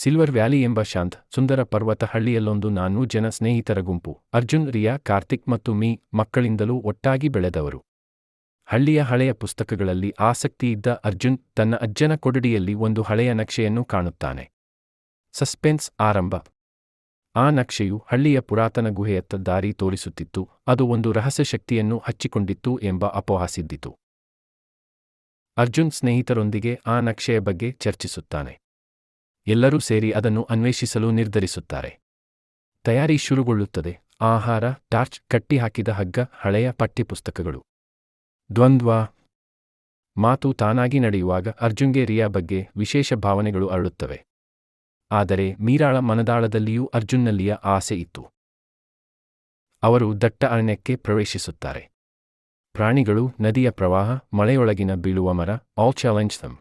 Silver valley ಎಂಬ ಶಾಂತ್ ಸುಂದರ ಪರ್ವತ ಹಳ್ಳಿಯಲ್ಲೊಂದು ನಾನು ಜನ ಸ್ನೇಹಿತರ ಗುಂಪು. ಅರ್ಜುನ್, ರಿಯಾ, ಕಾರ್ತಿಕ್ ಮತ್ತು ಮೀ ಮಕ್ಕಳಿಂದಲೂ ಒಟ್ಟಾಗಿ ಬೆಳೆದವರು. ಹಳ್ಳಿಯ ಹಳೆಯ ಪುಸ್ತಕಗಳಲ್ಲಿ ಆಸಕ್ತಿಯಿದ್ದ ಅರ್ಜುನ್ ತನ್ನ ಅಜ್ಜನ ಕೊಠಡಿಯಲ್ಲಿ ಒಂದು ಹಳೆಯ ನಕ್ಷೆಯನ್ನು ಕಾಣುತ್ತಾನೆ. ಸಸ್ಪೆನ್ಸ್ ಆರಂಭ. ಆ ನಕ್ಷೆಯು ಹಳ್ಳಿಯ ಪುರಾತನ ಗುಹೆಯತ್ತ ದಾರಿ ತೋರಿಸುತ್ತಿತ್ತು, ಅದು ಒಂದು ರಹಸ್ಯ ಶಕ್ತಿಯನ್ನು ಹಚ್ಚಿಕೊಂಡಿತ್ತು ಎಂಬ ಅಪವಾಸಿದ್ದಿತು ಅರ್ಜುನ್ ಸ್ನೇಹಿತರೊಂದಿಗೆ ಆ ನಕ್ಷೆಯ ಬಗ್ಗೆ ಚರ್ಚಿಸುತ್ತಾನೆ. ಎಲ್ಲರೂ ಸೇರಿ ಅದನ್ನು ಅನ್ವೇಷಿಸಲು ನಿರ್ಧರಿಸುತ್ತಾರೆ. ತಯಾರಿ ಶುರುಗೊಳ್ಳುತ್ತದೆ. ಆಹಾರ, ಟಾರ್ಚ್ ಕಟ್ಟಿಹಾಕಿದ ಹಗ್ಗ, ಹಳೆಯ ಪಠ್ಯಪುಸ್ತಕಗಳು. ದ್ವಂದ್ವ. ಮಾತು ತಾನಾಗಿ ನಡೆಯುವಾಗ ಅರ್ಜುನ್ಗೆ ರಿಯಾ ಬಗ್ಗೆ ವಿಶೇಷ ಭಾವನೆಗಳು ಅರಳುತ್ತವೆ. ಆದರೆ ಮೀರಾಳ ಮನದಾಳದಲ್ಲಿಯೂ ಅರ್ಜುನ್ನಲ್ಲಿಯ ಆಸೆ ಇತ್ತು. ಅವರು ದಟ್ಟ ಅರಣ್ಯಕ್ಕೆ ಪ್ರವೇಶಿಸುತ್ತಾರೆ. ಪ್ರಾಣಿಗಳು, ನದಿಯ ಪ್ರವಾಹ, ಮಳೆಯೊಳಗಿನ ಬೀಳುವ ಮರ ಆಲ್ ಚಾಲೆಂಜ್ ದಮ್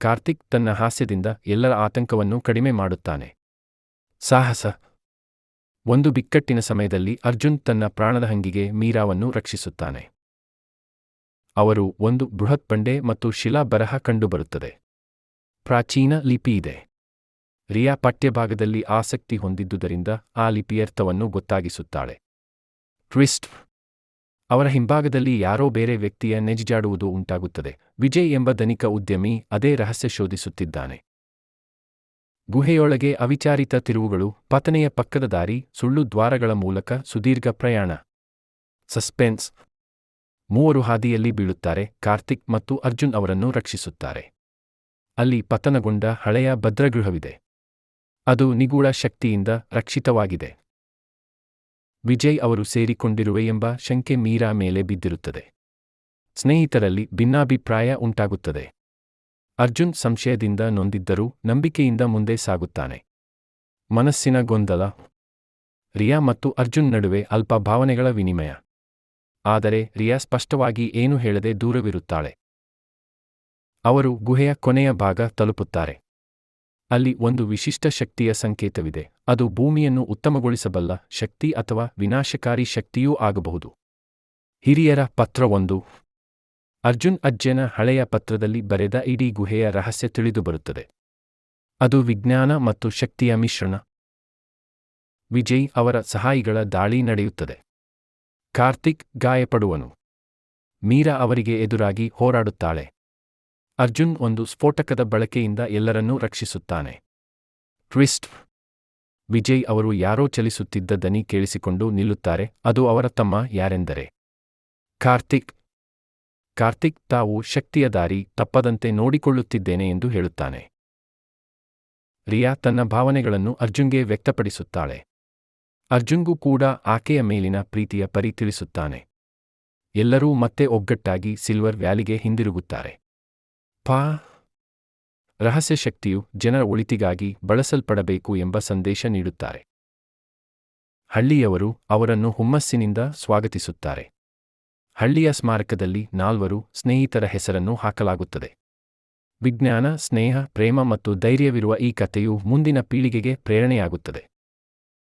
ಕಾರ್ತಿಕ್ ತನ್ನ ಹಾಸ್ಯದಿಂದ ಎಲ್ಲರ ಆತಂಕವನ್ನು ಕಡಿಮೆ ಮಾಡುತ್ತಾನೆ. ಸಾಹಸ! ಒಂದು ಬಿಕ್ಕಟ್ಟಿನ ಸಮಯದಲ್ಲಿ ಅರ್ಜುನ್ ತನ್ನ ಪ್ರಾಣದ ಹಂಗಿಗೆ ಮೀರಾವನ್ನು ರಕ್ಷಿಸುತ್ತಾನೆ. ಅವರು ಒಂದು ಬೃಹತ್ ಬಂಡೆ ಮತ್ತು ಶಿಲಾ ಬರಹ ಕಂಡುಬರುತ್ತದೆ. ಪ್ರಾಚೀನ ಲಿಪಿ ಇದೆ. ರಿಯಾ ಪಠ್ಯಭಾಗದಲ್ಲಿ ಆಸಕ್ತಿ ಹೊಂದಿದ್ದುದರಿಂದ ಆ ಲಿಪಿಯರ್ಥವನ್ನು ಗೊತ್ತಾಗಿಸುತ್ತಾಳೆ. ಟ್ವಿಸ್ಟ್! ಅವರ ಹಿಂಭಾಗದಲ್ಲಿ ಯಾರೋ ಬೇರೆ ವ್ಯಕ್ತಿಯ ನೆಜಿಜಾಡುವುದು ಉಂಟಾಗುತ್ತದೆ. ವಿಜಯ್ ಎಂಬ ಧನಿಕ ಉದ್ಯಮಿ ಅದೇ ರಹಸ್ಯ ಶೋಧಿಸುತ್ತಿದ್ದಾನೆ. ಗುಹೆಯೊಳಗೆ ಅವಿಚಾರಿತ ತಿರುವುಗಳು, ಪತನೆಯ ಪಕ್ಕದ ದಾರಿ, ಸುಳ್ಳು ದ್ವಾರಗಳ ಮೂಲಕ ಸುದೀರ್ಘ ಪ್ರಯಾಣ. ಸಸ್ಪೆನ್ಸ್. ಮೂವರು ಹಾದಿಯಲ್ಲಿ ಬೀಳುತ್ತಾರೆ, ಕಾರ್ತಿಕ್ ಮತ್ತು ಅರ್ಜುನ್ ಅವರನ್ನು ರಕ್ಷಿಸುತ್ತಾರೆ. ಅಲ್ಲಿ ಪತನಗೊಂಡ ಹಳೆಯ ಭದ್ರಗೃಹವಿದೆ. ಅದು ನಿಗೂಢ ಶಕ್ತಿಯಿಂದ ರಕ್ಷಿತವಾಗಿದೆ. ವಿಜಯ್ ಅವರು ಸೇರಿಕೊಂಡಿರುವೆ ಎಂಬ ಶಂಕೆ ಮೀರಾ ಮೇಲೆ ಬಿದ್ದಿರುತ್ತದೆ. ಸ್ನೇಹಿತರಲ್ಲಿ ಭಿನ್ನಾಭಿಪ್ರಾಯ ಉಂಟಾಗುತ್ತದೆ. ಅರ್ಜುನ್ ಸಂಶಯದಿಂದ ನೊಂದಿದ್ದರೂ ನಂಬಿಕೆಯಿಂದ ಮುಂದೆ ಸಾಗುತ್ತಾನೆ. ಮನಸ್ಸಿನ ಗೊಂದಲ. ರಿಯಾ ಮತ್ತು ಅರ್ಜುನ್ ನಡುವೆ ಅಲ್ಪ ಭಾವನೆಗಳ ವಿನಿಮಯ. ಆದರೆ ರಿಯಾ ಸ್ಪಷ್ಟವಾಗಿ ಏನು ಹೇಳದೆ ದೂರವಿರುತ್ತಾಳೆ. ಅವರು ಗುಹೆಯ ಕೊನೆಯ ಭಾಗ ತಲುಪುತ್ತಾರೆ. ಅಲ್ಲಿ ಒಂದು ವಿಶಿಷ್ಟ ಶಕ್ತಿಯ ಸಂಕೇತವಿದೆ. ಅದು ಭೂಮಿಯನ್ನು ಉತ್ತಮಗೊಳಿಸಬಲ್ಲ ಶಕ್ತಿ ಅಥವಾ ವಿನಾಶಕಾರಿ ಶಕ್ತಿಯೂ ಆಗಬಹುದು. ಹಿರಿಯರ ಪತ್ರವೊಂದು ಅರ್ಜುನ್ ಅಜ್ಜನ ಹಳೆಯ ಪತ್ರದಲ್ಲಿ ಬರೆದ ಇಡೀ ಗುಹೆಯ ರಹಸ್ಯ ತಿಳಿದುಬರುತ್ತದೆ ಅದು ವಿಜ್ಞಾನ ಮತ್ತು ಶಕ್ತಿಯ ಮಿಶ್ರಣ. ವಿಜಯ್ ಅವರ ಸಹಾಯಿಗಳ ದಾಳಿ ನಡೆಯುತ್ತದೆ. ಕಾರ್ತಿಕ್ ಗಾಯಪಡುವನು. ಮೀರಾ ಅವರಿಗೆ ಎದುರಾಗಿ ಹೋರಾಡುತ್ತಾಳೆ. ಅರ್ಜುನ್ ಒಂದು ಸ್ಫೋಟಕದ ಬಳಕೆಯಿಂದ ಎಲ್ಲರನ್ನೂ ರಕ್ಷಿಸುತ್ತಾನೆ. ಟ್ವಿಸ್ಟ್. ವಿಜಯ್ ಅವರು ಯಾರೋ ಚಲಿಸುತ್ತಿದ್ದ ದನಿ ಕೇಳಿಸಿಕೊಂಡು ನಿಲ್ಲುತ್ತಾರೆ, ಅದು ಅವರ ತಮ್ಮ ಯಾರೆಂದರೆ? ಕಾರ್ತಿಕ್. ಕಾರ್ತಿಕ್ ತಾವು ಶಕ್ತಿಯ ದಾರಿ ತಪ್ಪದಂತೆ ನೋಡಿಕೊಳ್ಳುತ್ತಿದ್ದೇನೆ ಎಂದು ಹೇಳುತ್ತಾನೆ. ರಿಯಾ ತನ್ನ ಭಾವನೆಗಳನ್ನು ಅರ್ಜುನ್ಗೆ ವ್ಯಕ್ತಪಡಿಸುತ್ತಾಳೆ. ಅರ್ಜುನ್ಗೂ ಕೂಡ ಆಕೆಯ ಮೇಲಿನ ಪ್ರೀತಿಯ ಪರಿ ತಿಳಿಸುತ್ತಾನೆ. ಎಲ್ಲರೂ ಮತ್ತೆ ಒಗ್ಗಟ್ಟಾಗಿ ಸಿಲ್ವರ್ ವ್ಯಾಲಿಗೆ ಹಿಂದಿರುಗುತ್ತಾರೆ. ಪಾ ರಹಸ್ಯ ಶಕ್ತಿಯು ಜನರ ಒಳಿತಿಗಾಗಿ ಬಳಸಲ್ಪಡಬೇಕು ಎಂಬ ಸಂದೇಶ ನೀಡುತ್ತಾರೆ. ಹಳ್ಳಿಯವರು ಅವರನ್ನು ಹುಮ್ಮಸ್ಸಿನಿಂದ ಸ್ವಾಗತಿಸುತ್ತಾರೆ. ಹಳ್ಳಿಯ ಸ್ಮಾರಕದಲ್ಲಿ ನಾಲ್ವರು ಸ್ನೇಹಿತರ ಹೆಸರನ್ನು ಹಾಕಲಾಗುತ್ತದೆ. ವಿಜ್ಞಾನ, ಸ್ನೇಹ, ಪ್ರೇಮ ಮತ್ತು ಧೈರ್ಯವಿರುವ ಈ ಕಥೆಯು ಮುಂದಿನ ಪೀಳಿಗೆಗೆ ಪ್ರೇರಣೆಯಾಗುತ್ತದೆ.